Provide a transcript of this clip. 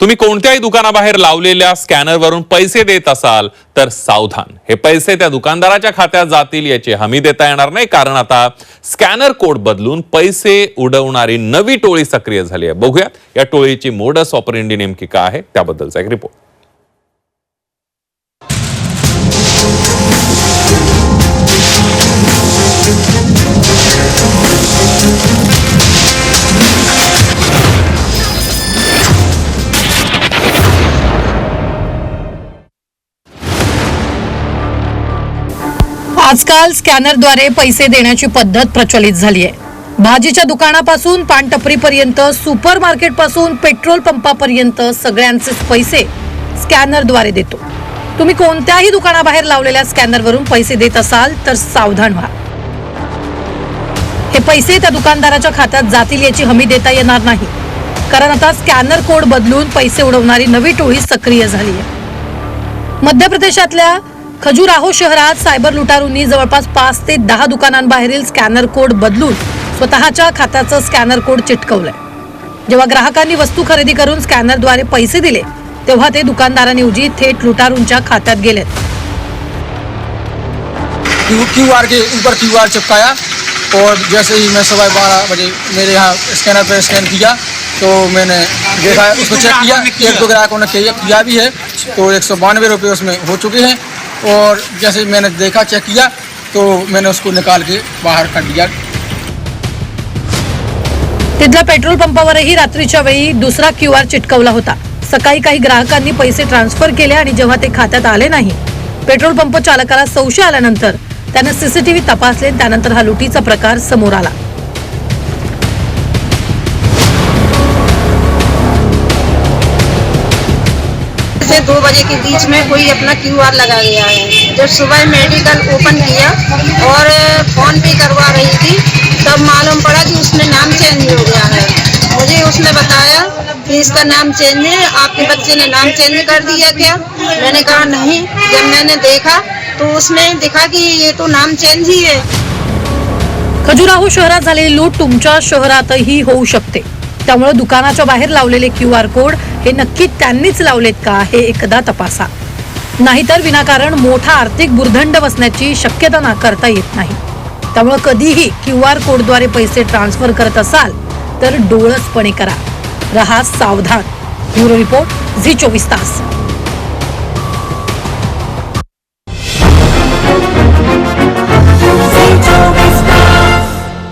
तुम्ही कोणत्याही दुकानाबाहेर लावलेल्या स्कॅनरवरून पैसे देत असाल तर सावधान. हे पैसे त्या दुकानदाराच्या खात्यात जातील याची हमी देता येणार नाही. कारण आता स्कॅनर कोड बदलून पैसे उडवणारी नवी टोळी सक्रिय झाली आहे. बघूयात या टोळीची मोडस ऑपरेंडी नेमकी काय आहे त्याबद्दलचा एक रिपोर्ट आजकाल स्कॅनरद्वारे पैसे देण्याची पद्धत प्रचलित झाली आहे भाजीच्या दुकानापासून पानटपरीपर्यंत सुपर मार्केटपासून पेट्रोल पंपापर्यंत सगळ्यांचे पैसे स्कॅनरद्वारे देतो. तुम्ही कोणत्याही दुकानाबाहेर लावलेल्या स्कॅनरवरून पैसे देत असाल तर सावधान व्हा. हे पैसे त्या दुकानदाराच्या खात्यात जातील याची हमी देता येणार नाही. कारण आता स्कॅनर कोड बदलून पैसे उडवणारी नवी टोळी सक्रिय झाली आहे मध्य प्रदेशातल्या खजुराहो शहरात सायबर लुटारूंनी जवळपास पाच ते दहा दुकानांबाहेरील स्कॅनर कोड बदलून स्वतःच्या खात्याचं स्कॅनर कोड चिटकवलंय. जेव्हा ग्राहकांनी वस्तू खरेदी करून स्कॅनरद्वारे पैसे दिले तेव्हा ते दुकानदारांऐवजी थेट लुटारूंच्या खात्यात गेलेत. क्यू आर के ऊपर क्यू आर चिपकाया और जैसे ही मैं सुबह बारह बजे मेरे यहाँ स्कैनर पे स्कैन किया तो मैंने देखा उसको चेक किया एक दो ग्राहकों ने किया भी है तो एक सौ बानवे रुपये उसमें हो चुके हैं। और जैसे मैंने देखा चेक किया तो मैंने उसको निकाल के बाहर कर दिया। तिथल्या पेट्रोल पंपावरही रात्रीच्या वेळी दुसरा क्यू आर चिटकवला होता. सकाळी काही ग्राहकांनी पैसे ट्रान्सफर केले आणि जेव्हा ते खात्यात आले नाही पेट्रोल पंप चालकाला संशय आल्यानंतर त्यानं सीसीटीव्ही तपासले त्यानंतर हा लुटीचा प्रकार समोर आला. दो बजे के बीच में कोई अपना क्यू आर लगा गया है। जब सुबह मेडिकल ओपन किया और फ़ोन पे करवा रही थी, तब मालूम पड़ा कि उसमें नाम चेंज हो गया है। मुझे उसने बताया कि इसका नाम चेंज है, आपके बच्चे ने नाम चेंज कर दिया क्या? मैंने कहा, नहीं। जब मैंने देखा तो उसमें दिखा कि ये तो नाम चेंज ही है। खजुराहो झालेली लूट तुमच्या शहरातही होऊ शकते. त्यामुळे दुकानाच्या बाहेर लावलेले क्यू आर कोड हे नक्की त्यांनीच लावलेत का हे एकदा तपासा. नाहीतर विनाकारण मोठा आर्थिक बुरदंड बसण्याची शक्यता नाकारता येत नाही. त्यामुळे कधीही क्यू आर कोडद्वारे पैसे ट्रान्सफर करत असाल तर डोळसपणे करा. रहा सावधान. ब्युरो रिपोर्ट झी चोवीस तास.